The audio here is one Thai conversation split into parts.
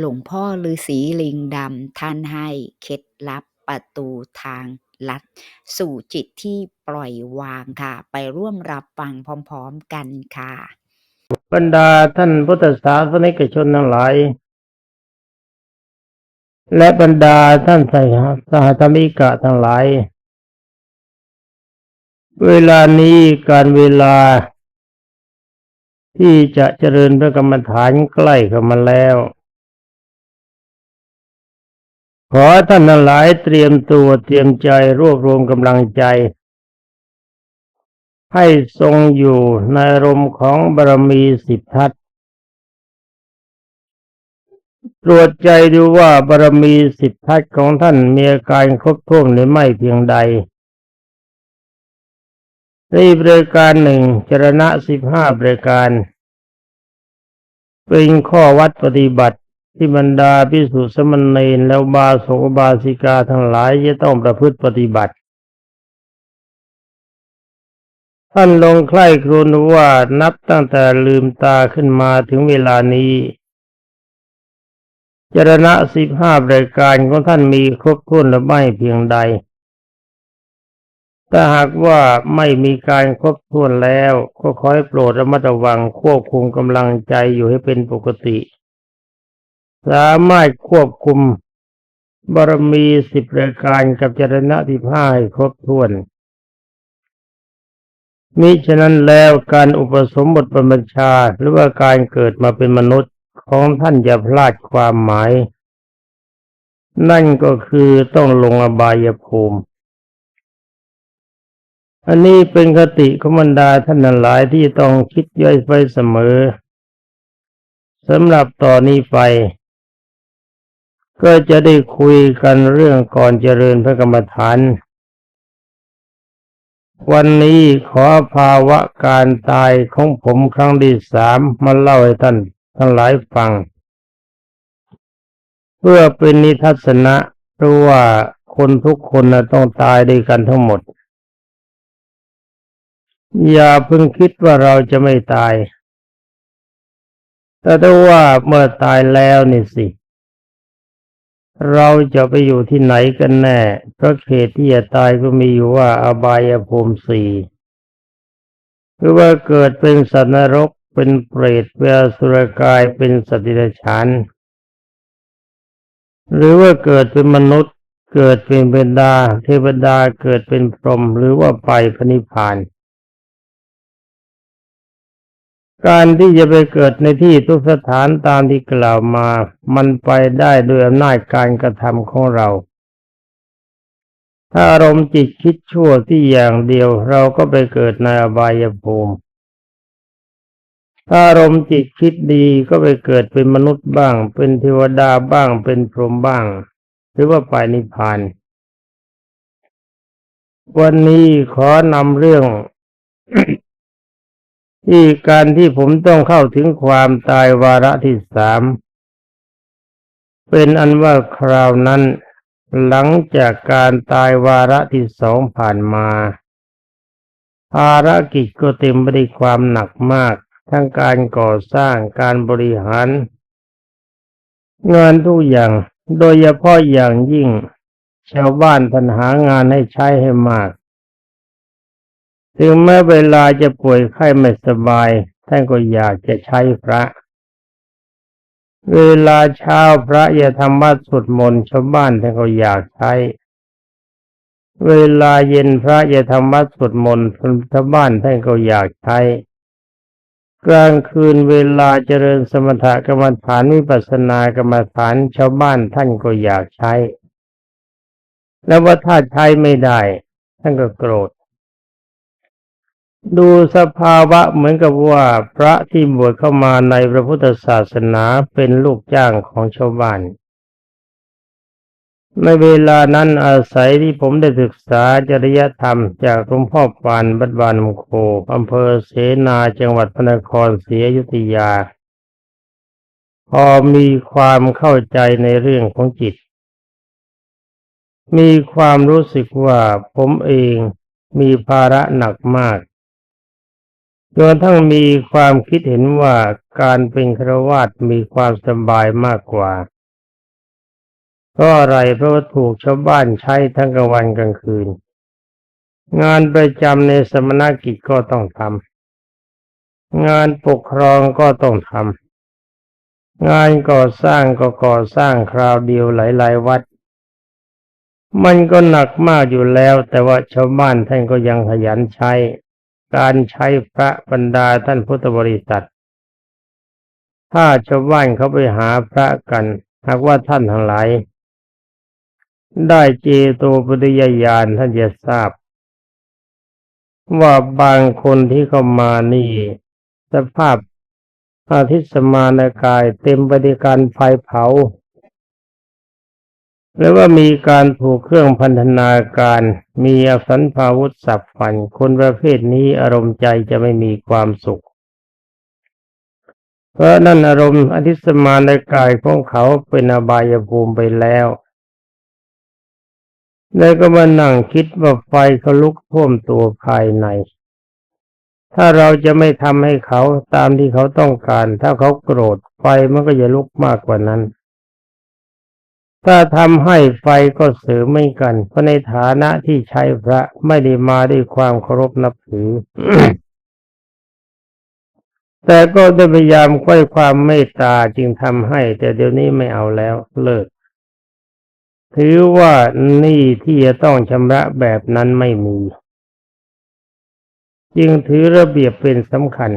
หลวงพ่อฤาษีลิงดำท่านให้เคล็ดลับประตูทางลัด สู่จิตที่ปล่อยวางค่ะ ไปร่วมรับฟังพร้อมๆกันค่ะ บรรดาท่านพุทธศาสนิกชนทั้งหลายและบรรดาท่านสหสหธรรมิกะทั้งหลาย เวลานี้การเวลา ที่จะเจริญพระกรรมฐานใกล้เข้ามาแล้ว ขอท่านทั้งหลายเตรียมตัวเตรียมใจรวบรวมกำลังใจ ให้ทรงอยู่ในรมของบารมีสิบทัศตรวจใจดูว่าบารมีสิบทัศของท่านมีอาการครบถ้วนหรือไม่เพียงใดในบริการหนึ่งจรณะสิบห้าบริการ เป็นข้อวัดปฏิบัติ ที่บรรดาพิสุสมณเณรแล้วบาสกบาสิกาทั้งหลายจะต้องประพฤติปฏิบัติ ท่านลงใคร่ครวญว่านับตั้งแต่ลืมตาขึ้นมาถึงเวลานี้จรณะสิบห้ารายการของท่านมีครบถ้วนหรือไม่เพียงใด ถ้าหากว่าไม่มีการครบถ้วนแล้ว ก็ขอให้โปรดระมัดระวังควบคุมกำลังใจอยู่ให้เป็นปกติ สามารถควบคุมบารมีสิบรายการกับจรณะที่ห้าให้ครบถ้วนมิฉะนั้นแล้วการอุปสมบทบรรพชาหรือว่าการเกิดมาเป็นมนุษย์ของท่านอย่าพลาดความหมาย นั่นก็คือต้องลงอบายภูมิ อันนี้เป็นคติของบรรดาท่านหลายที่ต้องคิดย่อยไปเสมอสำหรับต่อนนี้ไป ก็จะได้คุยกันเรื่องก่อนเจริญพระกรรมฐาน วันนี้ขอภาวะการตายของผมครั้งที่สามมาเล่าให้ท่านทั้งหลายฟัง เพื่อเป็นนิทัศนะเพราะว่าคนทุกคนนะต้องตายด้วยกันทั้งหมด อย่าเพิ่งคิดว่าเราจะไม่ตาย แต่ถ้าว่าเมื่อตายแล้วนี่สิ เราจะไปอยู่ที่ไหนกันแน่เพราะเขตที่จะตายก็มีอยู่ว่าอบายภูมิสี่หรือว่าเกิดเป็นสัตว์นรก เป็นเปรตเป็นสุรกาย เป็นสติรฉานหรือว่าเกิดเป็นมนุษย์ เกิดเป็นเบญดา เทวดา เกิดเป็นพรหม หรือว่าไปพระนิพพาน การที่จะไปเกิดในที่ทุกสถานตามที่กล่าวมา มันไปได้ด้วยอำนาจการกระทำของเรา ถ้าอารมณ์จิตคิดชั่วที่อย่างเดียวเราก็ไปเกิดในอบายภูมิ ถ้าอารมณ์จิตคิดดีก็ไปเกิดเป็นมนุษย์บ้าง เป็นเทวดาบ้าง เป็นพรหมบ้าง หรือว่าไปนิพพาน วันนี้ขอนำเรื่อง ที่การที่ผมต้องเข้าถึงความตายวาระที่สามเป็นอันว่าคราวนั้น หลังจากการตายวาระที่สองผ่านมาภารกิจก็เต็มไปด้วยความหนักมาก ทั้งการก่อสร้างการบริหาร งานทุกอย่างโดยเฉพาะอย่างยิ่ง ชาวบ้านทันหางานให้ใช้ให้มาก ถึงแม้เวลาจะป่วยไข้ไม่สบาย ท่านก็อยากจะใช้พระ เวลาเช้าพระอย่าทำวัดสวดมนต์ชาวบ้านท่านก็อยากใช้ เวลาเย็นพระอย่าทำวัดสวดมนต์ชาวบ้านท่านก็อยากใช้ กลางคืนเวลาเจริญสมถกรรมฐานวิปัสสนากรรมฐานชาวบ้านท่านก็อยากใช้ แล้วว่าถ้าใช้ไม่ได้ ท่านก็โกรธ ดูสภาวะเหมือนกับว่าพระที่บวชเข้ามาในพระพุทธศาสนาเป็นลูกจ้างของชาวบ้าน ในเวลานั้นอาศัยที่ผมได้ศึกษาจริยธรรมจากหลวงพ่อปานบัดบานมโคอำเภอเสนาจังหวัดพระนครศรีอยุธยา พอมีความเข้าใจในเรื่องของจิต มีความรู้สึกว่าผมเองมีภาระหนักมาก จนทั้งมีความคิดเห็นว่าการเป็นครวาสมีความสบายมากกว่าเพราะอะไรเพราะว่าถูกชาวบ้านใช้ทั้งกลางวันกลางคืน งานประจำในสมณกิจก็ต้องทำงานปกครองก็ต้องทำงานก่อสร้างก็ก่อสร้างคราวเดียวหลาย ๆ วัด มันก็หนักมากอยู่แล้ว แต่ว่าชาวบ้านท่านก็ยังขยันใช้ การใช้พระบรรดาท่านพุทธบริษัท ถ้าชาวบ้านเขาไปหาพระกัน หากว่าท่านทั้งหลาย ได้เจโตปฏิยญาณท่านจะทราบ ว่าบางคนที่เข้ามานี่ สภาพอาทิตย์สมานกายเต็มไปด้วยการไฟเผา หรือว่ามีการถูกเครื่องพันธนาการ มีอสันพาวุธสับฟัน คนประเภทนี้อารมณ์ใจจะไม่มีความสุข เพราะนั่นอารมณ์อธิสมานกายของเขาเป็นอบายภูมิไปแล้ว แล้วก็มานั่งคิดว่าไฟเขาลุกท่วมตัวภายใน ถ้าเราจะไม่ทำให้เขาตามที่เขาต้องการ ถ้าเขาโกรธไฟมันก็จะลุกมากกว่านั้น ถ้าทำให้ไฟก็เสริมไม่กัน เพราะในฐานะที่ใช้พระไม่ได้มาด้วยความเคารพนับถือ แต่ก็ได้พยายามค่อยความเมตตาจึงทำให้ แต่เดี๋ยวนี้ไม่เอาแล้วเลิก ถือว่านี้ที่จะต้องชำระแบบนั้นไม่มี จึงถือระเบียบเป็นสำคัญ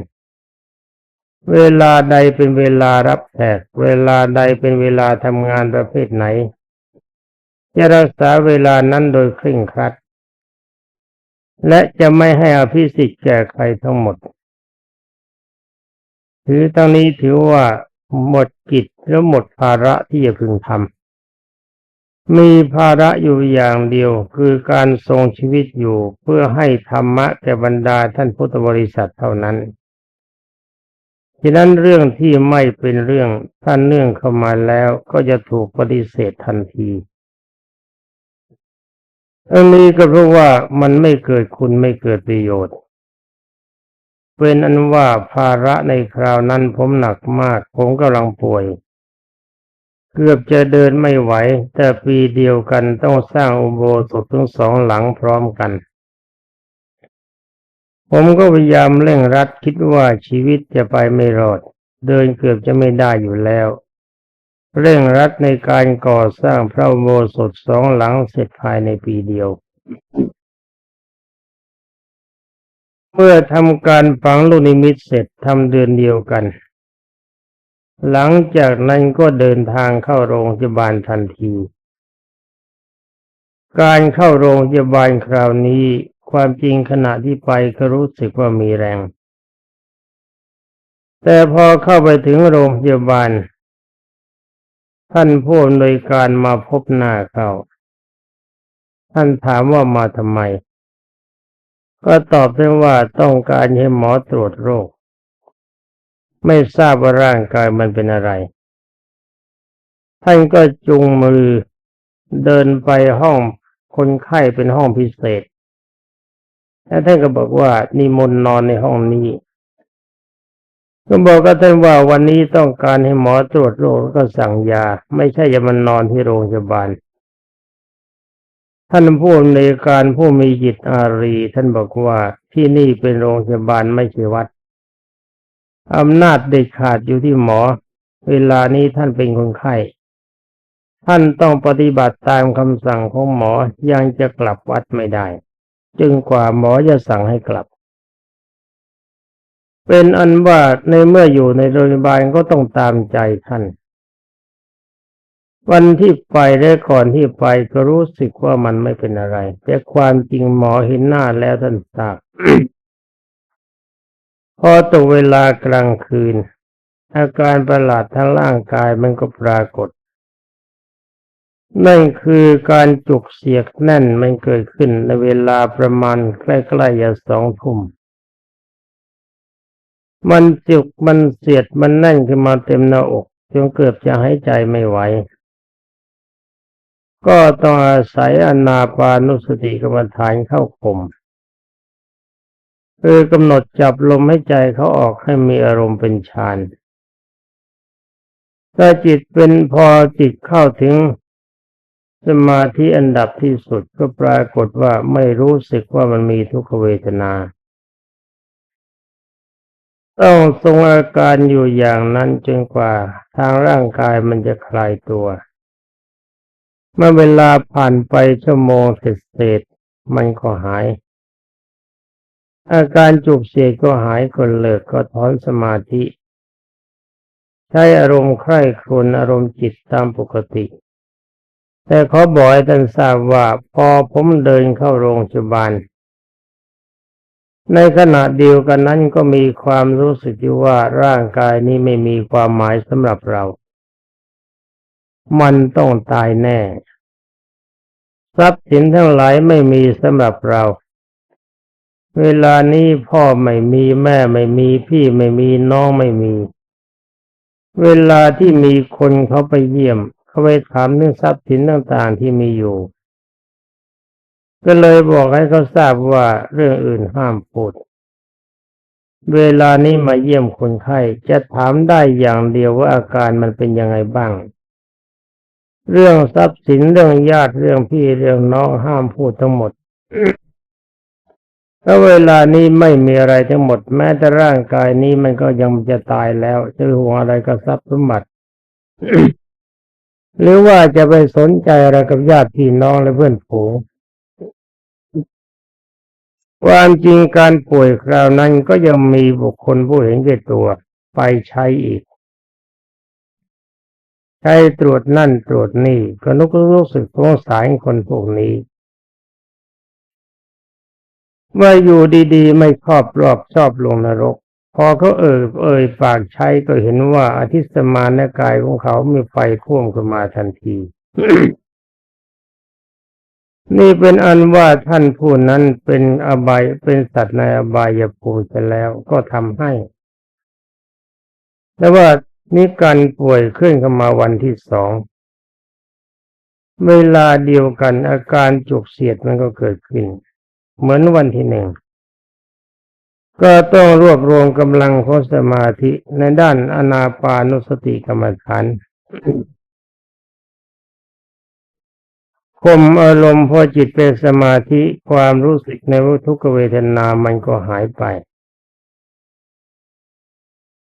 เวลาใดเป็นเวลารับแขกเวลาใดเป็นเวลาทำงานประเภทไหน จะรักษาเวลานั้นโดยเคร่งครัด และจะไม่ให้อภิสิทธิ์แก่ใครทั้งหมด ถือตั้งนี้ถือว่าหมดกิจและหมดภาระที่จะพึงทำ มีภาระอยู่อย่างเดียวคือการทรงชีวิตอยู่เพื่อให้ธรรมะแก่บรรดาท่านพุทธบริษัทเท่านั้น ฉะนั้นเรื่องที่ไม่เป็นเรื่องท่านเนื่องเข้ามาแล้วก็จะถูกปฏิเสธทันทีอันนี้ก็เพราะว่ามันไม่เกิดคุณไม่เกิดประโยชน์ เป็นอันว่าภาระในคราวนั้นผมหนักมาก ผมกำลังป่วย เกือบจะเดินไม่ไหว แต่ปีเดียวกันต้องสร้างอุโบสถทั้งสองหลังพร้อมกัน ผมก็พยายามเร่งรัดคิดว่าชีวิตจะไปไม่รอด เดินเกือบจะไม่ได้อยู่แล้ว เร่งรัดในการก่อสร้างพระโบสถสองหลังเสร็จภายในปีเดียว เมื่อทำการฝังลูกนิมิตเสร็จทำเดือนเดียวกัน หลังจากนั้นก็เดินทางเข้าโรงพยาบาลทันที การเข้าโรงพยาบาลคราวนี้ ความจริงขณะที่ไปก็รู้สึกว่ามีแรง แต่พอเข้าไปถึงโรงพยาบาล ท่านผู้อำนวยการมาพบหน้าเขาท่านถามว่ามาทำไม ก็ตอบได้ว่าต้องการให้หมอตรวจโรค ไม่ทราบว่าร่างกายมันเป็นอะไร ท่านก็จุงมือเดินไปห้องคนไข้เป็นห้องพิเศษ แล้วท่านก็บอกว่านิมนต์นอนในห้องนี้ก็บอกกับท่านว่าวันนี้ต้องการให้หมอตรวจโรคแล้วก็สั่งยา ไม่ใช่จะมันนอนที่โรงพยาบาล ท่านผู้อำนการผู้มีจิตอารี ท่านบอกว่าที่นี่เป็นโรงพยาบาลไม่ใช่วัดอำนาจเด็ดขาดอยู่ที่หมอ เวลานี้ท่านเป็นคนไข้ ท่านต้องปฏิบัติตามคำสั่งของหมอยังจะกลับวัดไม่ได้ จึงกว่าหมอจะสั่งให้กลับ เป็นอันว่าในเมื่ออยู่ในโรงพยาบาลก็ต้องตามใจท่าน วันที่ไปและก่อนที่ไปก็รู้สึกว่ามันไม่เป็นอะไร แต่ความจริงหมอเห็นหน้าแล้วท่านทราบพอตกเวลากลางคืน อาการประหลาดทางร่างกายมันก็ปรากฏ นั่นคือการจุกเสียกแน่นมันเกิดขึ้นในเวลาประมาณใกล้ๆจะสองทุ่ม มันจุกมันเสียดมันแน่นขึ้นมาเต็มหน้าอกจนเกือบจะหายใจไม่ไหว ก็ต้องอาศัยอนาปานุสติกรรมฐานเข้าข่มคือกำหนดจับลมให้ใจเขาออกให้มีอารมณ์เป็นฌานถ้าจิตเป็นพอจิตเข้าถึง สมาธิอันดับที่สุดก็ปรากฏว่าไม่รู้สึกว่ามันมีทุกขเวทนา ต้องทรงอาการอยู่อย่างนั้นจนกว่าทางร่างกายมันจะคลายตัว เมื่อเวลาผ่านไปชั่วโมงเศษๆมันก็หาย อาการจุกเสียก็หายคนเลิกก็ถอนสมาธิ ใช้อารมณ์ใคร่ครวญอารมณ์จิตตามปกติ แต่เขาบอกให้ท่านทราบว่าพอผมเดินเข้าโรงพยาบาล ในขณะเดียวกันนั้นก็มีความรู้สึกอยู่ว่าร่างกายนี้ไม่มีความหมายสำหรับเรา มันต้องตายแน่ ทรัพย์สินทั้งหลายไม่มีสำหรับเรา เวลานี้พ่อไม่มีแม่ไม่มีพี่ไม่มีน้องไม่มี เวลาที่มีคนเขาไปเยี่ยม เขาไปถามเรื่องทรัพย์สินต่างๆที่มีอยู่ ก็เลยบอกให้เขาทราบว่าเรื่องอื่นห้ามพูด เวลานี้มาเยี่ยมคนไข้จะถามได้อย่างเดียวว่าอาการมันเป็นยังไงบ้าง เรื่องทรัพย์สินเรื่องญาติเรื่องพี่เรื่องน้องห้ามพูดทั้งหมดถ้าเวลานี้ไม่มีอะไรทั้งหมดแม้แต่ร่างกายนี้มันก็ยังจะตายแล้วจะห่วงอะไรกับทรัพย์สมบัติ หรือว่าจะไปสนใจอะไรกับญาติพี่น้องและเพื่อนฝูงความจริงการป่วยคราวนั้นก็ยังมีบุคคลผู้เห็นแก่ตัว ไปใช้อีก ใช้ตรวจนั่นตรวจนี่ก็นุกรู้สึกสงสารคนพวกนี้ เมื่ออยู่ดีๆ ไม่ครอบรอบชอบลงนรก พอเขาเอ่ยเอ่ยปากใช้ก็เห็นว่าอาทิสมานกายของเขามีไฟท่วมขึ้นมาทันที นี่เป็นอันว่าท่านผู้นั้นเป็นอบายเป็นสัตว์ในอบายภูมิไปแล้วก็ทำให้ แต่ว่านี่การป่วยขึ้นเข้ามาวันที่สอง เวลาเดียวกันอาการจุกเสียดมันก็เกิดขึ้น เหมือนวันที่หนึ่ง ก็ต้องรวบรวมกำลังของสมาธิในด้านอนาปานุสติกรรมฐานข่มอารมณ์พอจิตเป็นสมาธิความรู้สึกในวัทุกเวทนามันก็หายไป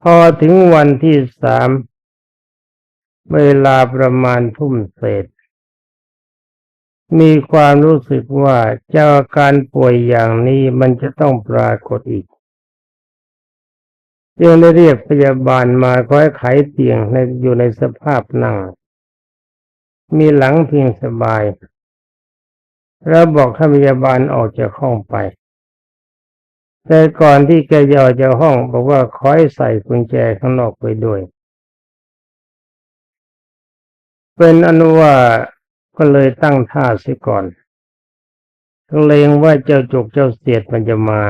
พอถึงวันที่สามเวลาประมาณทุ่มเศษ มีความรู้สึกว่าเจ้าการป่วยอย่างนี้มันจะต้องปรากฏอีก จึงได้เรียกพยาบาลมาคอยไขเตียงในอยู่ในสภาพนั่ง มีหลังเพียงสบาย แล้วบอกให้พยาบาลออกจากห้องไป แต่ก่อนที่แกจะออกจากห้อง บอกว่าขอให้ใส่กุญแจข้างนอกไปด้วย เป็นอนุว่าก็เลยตั้งท่าเสียก่อนเกรงว่าเจ้าจุกเจ้าเสียดมันจะมา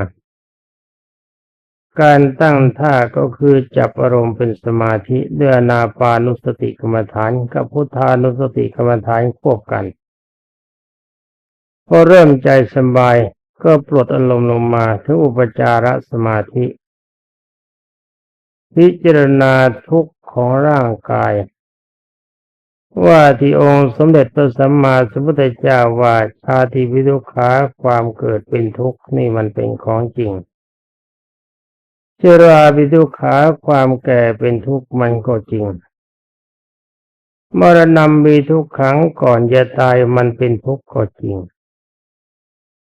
การตั้งท่าก็คือจับอารมณ์เป็นสมาธิด้วยอนาปานุสติกรรมฐานกับพุทธานุสติกรรมฐานควบกัน พอเริ่มใจสบายก็ปลดอารมณ์ลงมาถึงอุปจารสมาธิ พิจารณาทุกข์ของร่างกาย ว่าที่องค์สมเด็จพระสัมมาสัมพุทธเจ้าว่าชาติวิทุขาความเกิดเป็นทุกข์นี่มันเป็นของจริง ชราวิทุขาความแก่เป็นทุกข์มันก็จริง มรณะมีทุกขังก่อนจะตายมันเป็นทุกข์ก็จริง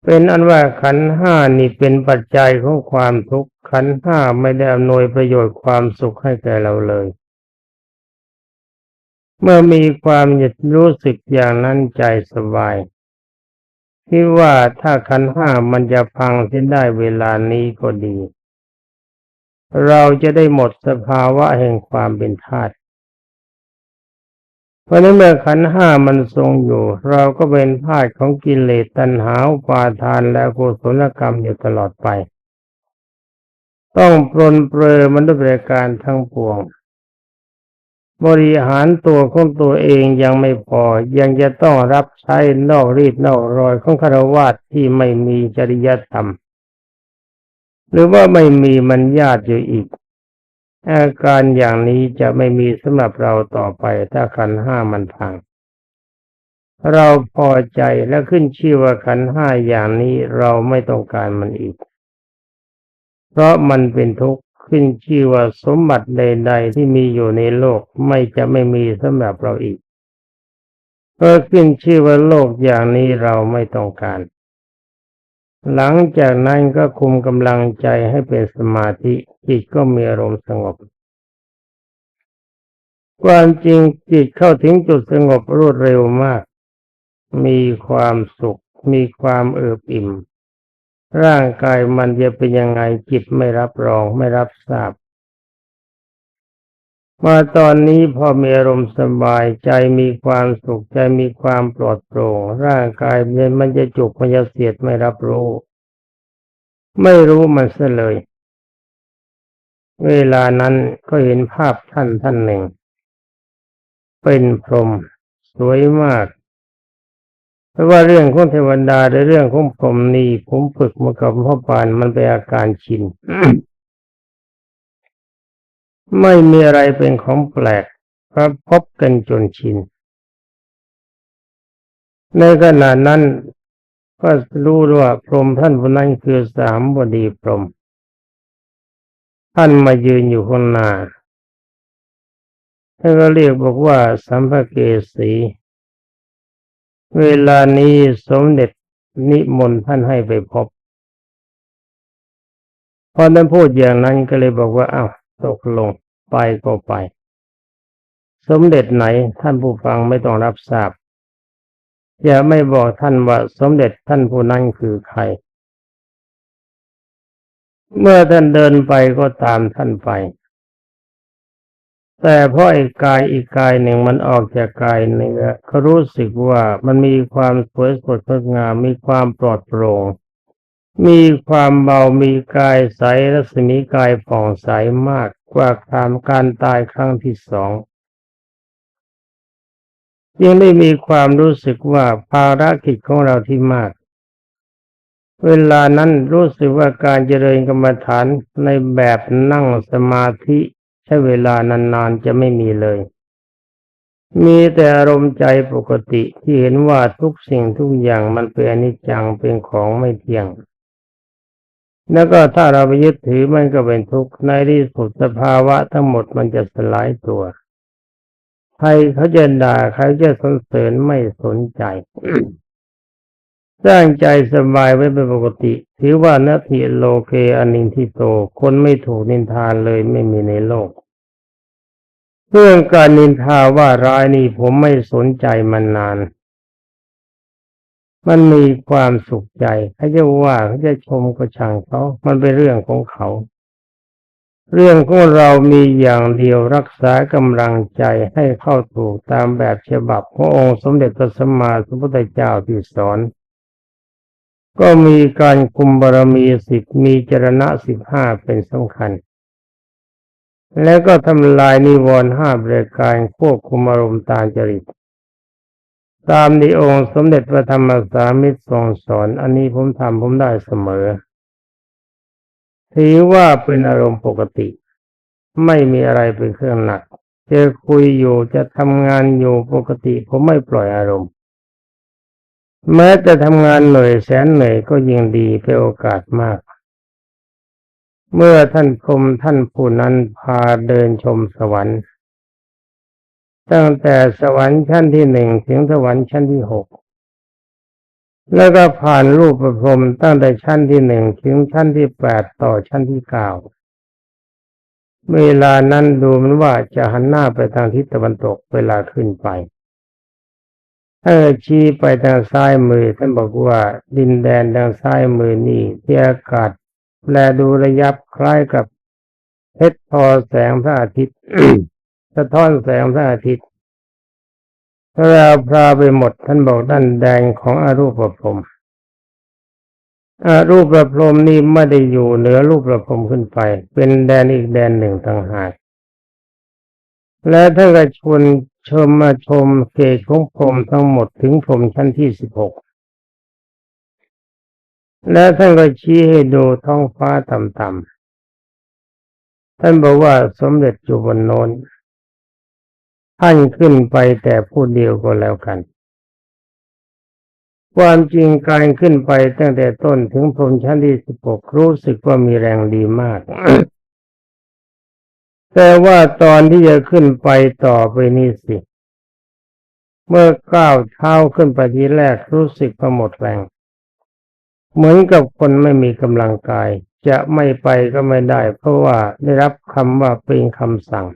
เป็นอันว่าขันห้านี่เป็นปัจจัยของความทุกข์ขันห้าไม่ได้อำนวยประโยชน์ความสุขให้แก่เราเลย เมื่อมีความหยุดรู้สึกอย่างนั้นใจสบายที่ว่าถ้าขันห้ามันจะพังเส้นได้เวลานี้ก็ดี เราจะได้หมดสภาวะแห่งความเป็นธาตุเพราะนั้นเมื่อขันห้ามันทรงอยู่ เราก็เป็นธาตุของกิเลสตัณหาปาทานและกุศลกรรมอยู่ตลอดไป ต้องปรนเปรอมันด้วยประการทั้งปวง บริหารตัวของตัวเองยังไม่พอ ยังจะต้องรับใช้นอกรีดนอกรอยของคารวาสที่ไม่มีจริยธรรม หรือว่าไม่มีมันญาติอยู่อีก อาการอย่างนี้จะไม่มีสำหรับเราต่อไปถ้าขันห้ามันพัง เราพอใจและขึ้นชื่อว่าขันห้าอย่างนี้เราไม่ต้องการมันอีก เพราะมันเป็นทุกข์ขึ้นชื่อว่าสมบัติใด ๆ ที่มีอยู่ในโลกไม่จะไม่มีสำหรับเราอีกเพราะขึ้นชื่อว่าโลกอย่างนี้เราไม่ต้องการ หลังจากนั้นก็คุมกำลังใจให้เป็นสมาธิจิตก็มีอารมณ์สงบ ความจริงจิตเข้าถึงจุดสงบรวดเร็วมาก มีความสุข มีความเอิบอิ่ม ร่างกายมันจะเป็นยังไงจิตไม่รับรองไม่รับทราบ มาตอนนี้พอมีอารมณ์สบายใจมีความสุขใจมีความปลอดโปร่ง ร่างกายเนี่ยมันจะจุกมันจะเสียดไม่รับรู้ ไม่รู้มันเสียเลย เวลานั้นก็เห็นภาพท่านท่านหนึ่ง เป็นพรหมสวยมากเพราะว่าเรื่องของเทวดาหรือเรื่องของพรหมนี่ผมฝึกมากับพ่อปานมันเป็นอาการชิน ไม่มีอะไรเป็นของแปลกเพราะพบกันจนชิน ในขณะนั้นก็รู้ว่าพรหมท่านผู้นั้นคือสามบดีพรหมท่านมายืนอยู่ข้างหน้าท่านก็เรียกบอกว่าสัมภเกสี เวลานี้สมเด็จนิมนต์ท่านให้ไปพบ พอท่านพูดอย่างนั้นก็เลยบอกว่าอ้าวตกลง ไปก็ไป สมเด็จไหนท่านผู้ฟังไม่ต้องรับทราบอย่าไม่บอกท่านว่าสมเด็จท่านผู้นั้นคือใคร เมื่อท่านเดินไปก็ตามท่านไป แต่เพราะไอ้กายอีกกายหนึ่งมันออกจากกายเนื้อเขารู้สึกว่ามันมีความสวยสดงดงามมีความปลอดโปร่งมีความเบามีกายใสรัศมีกายผ่องใสมาก กว่าคามการตายครั้งที่สองยังได้มีความรู้สึกว่าภารกิจของเราที่มาก เวลานั้นรู้สึกว่าการเจริญกรรมฐานในแบบนั่งสมาธิใช้เวลานานๆจะไม่มีเลย มีแต่อารมณ์ใจปกติที่เห็นว่าทุกสิ่งทุกอย่างมันเป็นอนิจจังเป็นของไม่เที่ยง แล้วก็ถ้าเราไปยึดถือมันก็เป็นทุกข์ในที่สุดสภาวะทั้งหมดมันจะสลายตัว ใครเขาจะด่าใครจะสนเสริญไม่สนใจ สร้างใจสบายไว้เป็นปกติ ถือว่านาทีโลเกอนินทิโต คนไม่ถูกนินทานเลยไม่มีในโลก เรื่องการนินทาว่าร้ายนี่ผมไม่สนใจมันนาน มันมีความสุขใจเขาจะว่าเขาจะชมก็ช่างเขามันเป็นเรื่องของเขา เรื่องของเรามีอย่างเดียวรักษากำลังใจให้เข้าถูกตามแบบฉบับขององค์สมเด็จพระสัมมาสัมพุทธเจ้าที่สอน ก็มีการคุมบารมีสิบมีจรณะสิบห้าเป็นสำคัญ แล้วก็ทำลายนิวรณ์ห้าประการควบคุมอารมณ์ตามจริต ตามที่องค์สมเด็จพระธรรมสามิตรทรงสอน อันนี้ผมทำผมได้เสมอ ถือว่าเป็นอารมณ์ปกติ ไม่มีอะไรเป็นเครื่องหนักจะคุยอยู่จะทำงานอยู่ปกติ ผมไม่ปล่อยอารมณ์ แม้จะทำงานเหนื่อยแสนเหนื่อยก็ยิ่งดีเป็นโอกาสมาก เมื่อท่านพรหมท่านผู้นั้นพาเดินชมสวรรค์ ตั้งแต่สวรรค์ชั้นที่หนึ่งถึงสวรรค์ชั้นที่หกแล้วก็ผ่านรูปประพรมตั้งแต่ชั้นที่หนึ่งถึงชั้นที่แปดต่อชั้นที่เก้าเวลานั้นดูมันว่าจะหันหน้าไปทางทิศตะวันตกเวลาขึ้นไปเออชี้ไปทางซ้ายมือท่านบอกว่าดินแดนทางซ้ายมือนี่ที่อากาศแลดูระยับคล้ายกับเพชรพอแสงพระอาทิตย์ สะท้อนแสงพระอาทิตย์เราพราไปหมดท่านบอกด้านแดงของอรูปประพรมอรูปประพรมนี่ไม่ได้อยู่เหนือรูปประพรมขึ้นไป เป็นแดนอีกแดนหนึ่งต่างหากและท่านก็ชวนชมมาชมเกศของพรมทั้งหมดถึงพรมชั้นที่สิบหกและท่านก็ชี้ให้ดูท้องฟ้าต่ำๆท่านบอกว่าสมเด็จอยู่บนโน้น ท่านขึ้นไปแต่ผู้เดียวก็แล้วกัน ความจริงการขึ้นไปตั้งแต่ต้นถึงพรมชั้นที่สิบหกรู้สึกว่ามีแรงดีมาก แต่ว่าตอนที่จะขึ้นไปต่อไปนี่สิ เมื่อก้าวเท้าขึ้นไปทีแรกรู้สึกว่าหมดแรง เหมือนกับคนไม่มีกำลังกาย จะไม่ไปก็ไม่ได้ เพราะว่าได้รับคำว่าเป็นคำสั่ง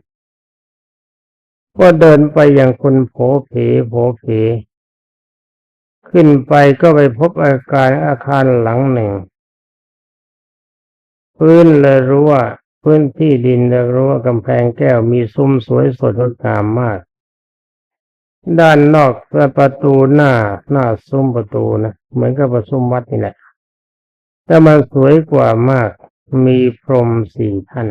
ก็เดินไปอย่างคนโผเพโผเพขึ้นไปก็ไปพบอาการอาคารหลังหนึ่ง พื้นเลยรู้ว่าพื้นที่ดินเลยรู้ว่ากำแพงแก้วมีซุ้มสวยสดงดงามมาก ด้านนอกประตูหน้าหน้าซุ้มประตูนะเหมือนกับประซุ้มวัดนี่แหละแต่มันสวยกว่ามากมีพรมสี่ท่าน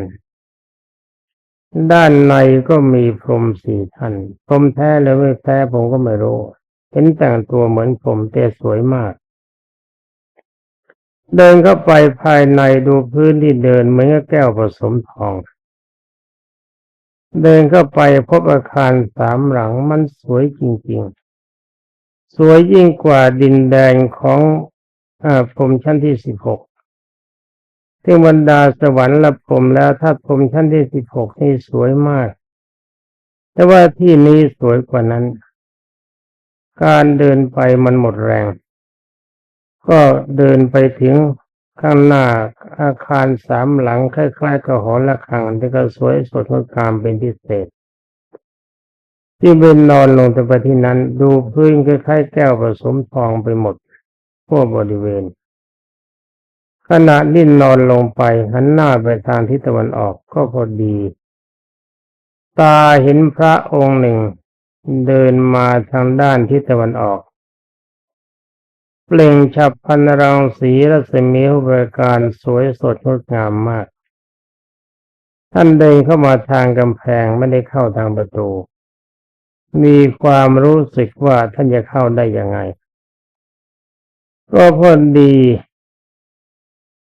ด้านในก็มีพรมสี่ท่านพรมแท้หรือไม่แท้ผมก็ไม่รู้ เห็นแต่งตัวเหมือนผมแต่สวยมาก เดินเข้าไปภายในดูพื้นที่เดินเหมือนกับแก้วผสมทอง เดินเข้าไปพบอาคารสามหลังมันสวยจริงๆ สวยยิ่งกว่าดินแดงของอาพรมชั้นที่สิบหก ที่งบรรดาสวรรค์ละพรมแล้วถ้าพรมชั้นที่สิบหกนี่สวยมาก แต่ว่าที่นี้สวยกว่านั้น การเดินไปมันหมดแรง ก็เดินไปถึงข้างหน้าอาคารสามหลังคล้ายๆกับหอระฆังที่ก็สวยสดงดงามเป็นพิเศษ ที่เป็นนอนลงไปที่นั้น ดูพื้นคล้ายๆแก้วผสมทองไปหมดทั่วบริเวณ ขณะนิ่นนอนลงไปหันหน้าไปทางทิศตะวันออกก็พอดี ตาเห็นพระองค์หนึ่ง เดินมาทางด้านทิศตะวันออก เปล่งฉับพันรังสีรัศมีอุบการสวยสดงดงามมาก ท่านเดินเข้ามาทางกำแพงไม่ได้เข้าทางประตู มีความรู้สึกว่าท่านจะเข้าได้ยังไง ก็พอดี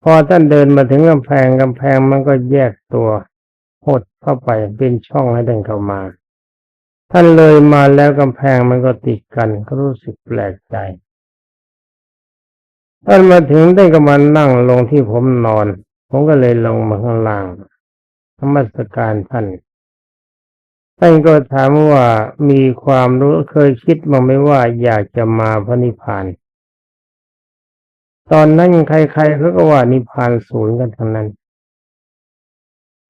พอท่านเดินมาถึงกำแพงกำแพงมันก็แยกตัวหดเข้าไปเป็นช่องให้เดินเข้ามา ท่านเลยมาแล้วกำแพงมันก็ติดกันก็รู้สึกแปลกใจ ท่านมาถึงได้ก็มานั่งลงที่ผมนอน ผมก็เลยลงมาข้างล่างธรรมสการท่านท่านก็ถามว่ามีความรู้เคยคิดมั้างไหมว่าอยากจะมาพระนิพพาน ตอนนั้นใครๆเขาก็ว่านิพพานศูนย์กันทั้งนั้น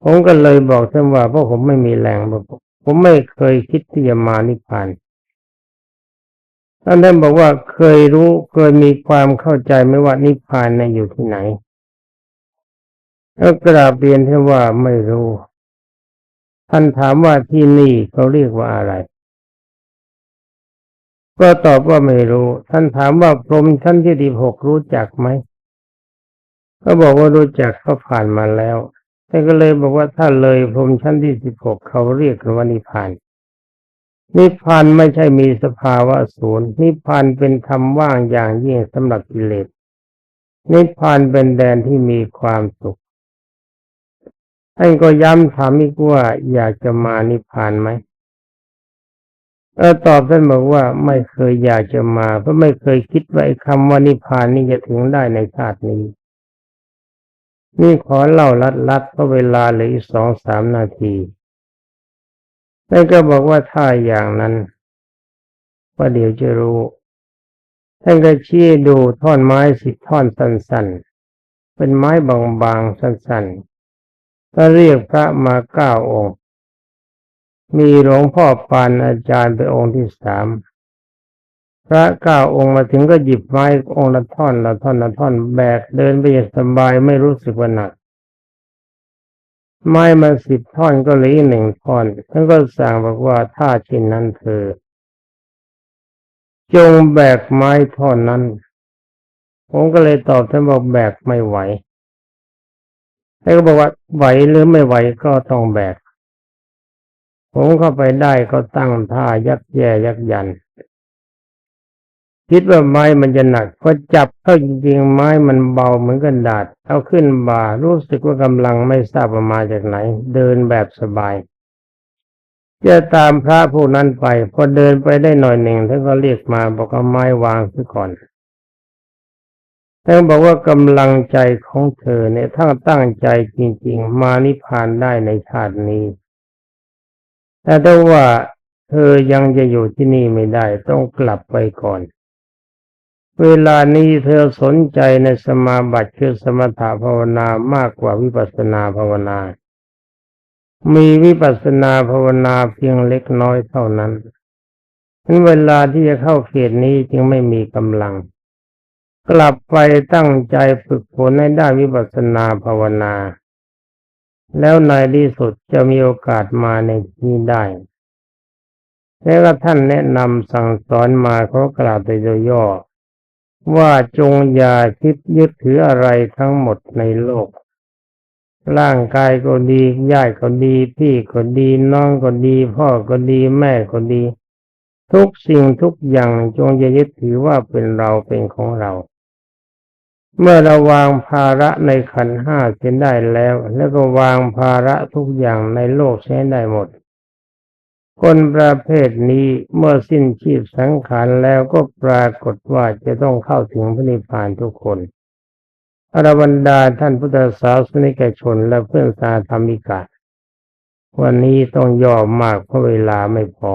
ผมก็เลยบอกท่านว่าเพราะผมไม่มีแรงผมไม่เคยคิดที่จะมานิพพานท่านท่านบอกว่าเคยรู้เคยมีความเข้าใจไหมว่านิพพานน่ะอยู่ที่ไหนแล้วกราบเรียนท่านว่าไม่รู้ ท่านถามว่าที่นี่เขาเรียกว่าอะไร ก็ตอบว่าไม่รู้ ท่านถามว่าพรหมชั้นที่ดีหกรู้จักไหมก็บอกว่ารู้จักเขาผ่านมาแล้วท่านก็เลยบอกว่าถ้าเลยพรหมชั้นที่สิบหกเขาเรียกว่านิพพานนิพพานไม่ใช่มีสภาวะศูนย์นิพพานเป็นธรรมว่างอย่างยิ่งสำหรับกิเลสนิพพานเป็นแดนที่มีความสุขท่านก็ย้ำถามอีกว่าอยากจะมานิพพานไหม เออตอบท่านบอกว่าไม่เคยอยากจะมา เพราะไม่เคยคิดว่าไอ้คำว่านิพพานนี่จะถึงได้ในชาตินี้ นี่ขอเล่าลัดๆเพราะเวลาเหลืออีกสองสามนาทีท่านก็บอกว่าถ้าอย่างนั้นว่าเดี๋ยวจะรู้ท่านก็ชี้ดูท่อนไม้สิบท่อนสั้นๆ เป็นไม้บางๆสั้นๆก็เรียกพระมาเก้าองค์ มีหลวงพ่อปานอาจารย์เป็นองค์ที่สามพระเก้าองค์มาถึงก็หยิบไม้องค์ละท่อนละท่อนละท่อนแบกเดินไปอย่างสบายไม่รู้สึกว่าหนัก ไม้มาสิบท่อนก็เหลือหนึ่งท่อน ท่านก็สั่งบอกว่าถ้าเช่นนั้นเธอ จงแบกไม้ท่อนนั้น ผมก็เลยตอบท่านบอกแบกไม่ไหวท่านก็บอกว่าไหวหรือไม่ไหวก็ต้องแบก ผมเข้าไปได้ก็ตั้งท่ายักแย่ยักยัน คิดว่าไม้มันจะหนักพอจับเข้าจริงๆไม้มันเบาเหมือนกันดาษ เอาขึ้นบ่ารู้สึกว่ากำลังไม่ทราบว่ามาจากไหน เดินแบบสบายจะตามพระผู้นั้นไป พอเดินไปได้หน่อยหนึ่งท่านก็เรียกมาบอกเอาไม้วางซะก่อนท่านบอกว่ากำลังใจของเธอเนี่ยถ้าตั้งใจจริง ๆ มานิพพานได้ในชาตินี้ แต่ถ้าว่าเธอยังจะอยู่ที่นี่ไม่ได้ต้องกลับไปก่อน เวลานี้เธอสนใจในสมาบัติคือสมถภาวนามากกว่าวิปัสนาภาวนา มีวิปัสนาภาวนาเพียงเล็กน้อยเท่านั้นนั้นเวลาที่จะเข้าเขตนี้จึงไม่มีกำลัง กลับไปตั้งใจฝึกฝนให้ได้วิปัสนาภาวนา แล้วในที่สุดจะมีโอกาสมาในที่นี้ได้ แล้วก็ท่านแนะนำสั่งสอนมาเขากล่าวโดยย่อว่าจงอย่าคิดยึดถืออะไรทั้งหมดในโลก ร่างกายก็ดีญาติก็ดี พี่ก็ดีน้องก็ดี พ่อก็ดีแม่ก็ดี ทุกสิ่งทุกอย่างจงอย่ายึดถือว่าเป็นเราเป็นของเรา เมื่อเราวางภาระในขันห้าเสียได้แล้ว แล้วก็วางภาระทุกอย่างในโลกใช้ได้หมด คนประเภทนี้เมื่อสิ้นชีพสังขารแล้วก็ปรากฏว่าจะต้องเข้าถึงพระนิพพานทุกคนอรบรรดาท่านพุทธศาสนิกชนและเพื่อนสาธรรมิกาวันนี้ต้องย่อมากเพราะเวลาไม่พอ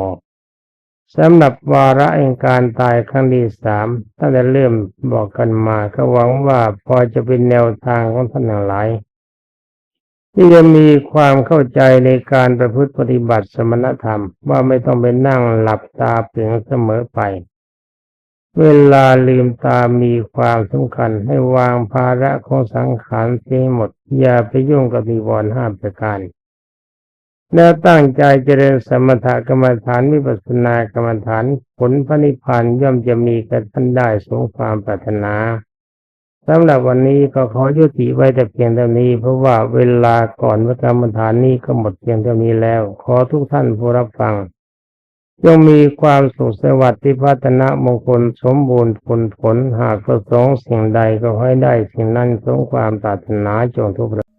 สำหรับวาระแห่งการตายครั้งที่สามตั้งแต่เริ่มบอกกันมาก็หวังว่าพอจะเป็นแนวทางของท่านทั้งหลาย ที่จะมีความเข้าใจในการประพฤติปฏิบัติสมณธรรมว่าไม่ต้องไปนั่งหลับตาเปียนเสมอไป เวลาลืมตามีความสำคัญให้วางภาระของสังขารเสียหมด อย่าไปยุ่งกับนิวรณ์ห้าประการ แล้วตั้งใจเจริญสมถกรรมฐานวิปัสสนากรรมฐานผลพระนิพพานย่อมจะมีกับท่านได้สมความปรารถนาสำหรับวันนี้ก็ขอยุติไว้แต่เพียงเท่านี้ เพราะว่าเวลาก่อนวักรรมฐานนี้ก็หมดเพียงเท่านี้แล้ว ขอทุกท่านผู้รับฟังจงมีความสุขสวัสดิ์ที่พัฒนามงคลสมบูรณ์ผลผลหากประสงค์สิ่งใดก็ให้ได้สิ่งนั้นสมความปรารถนาจงทุกประ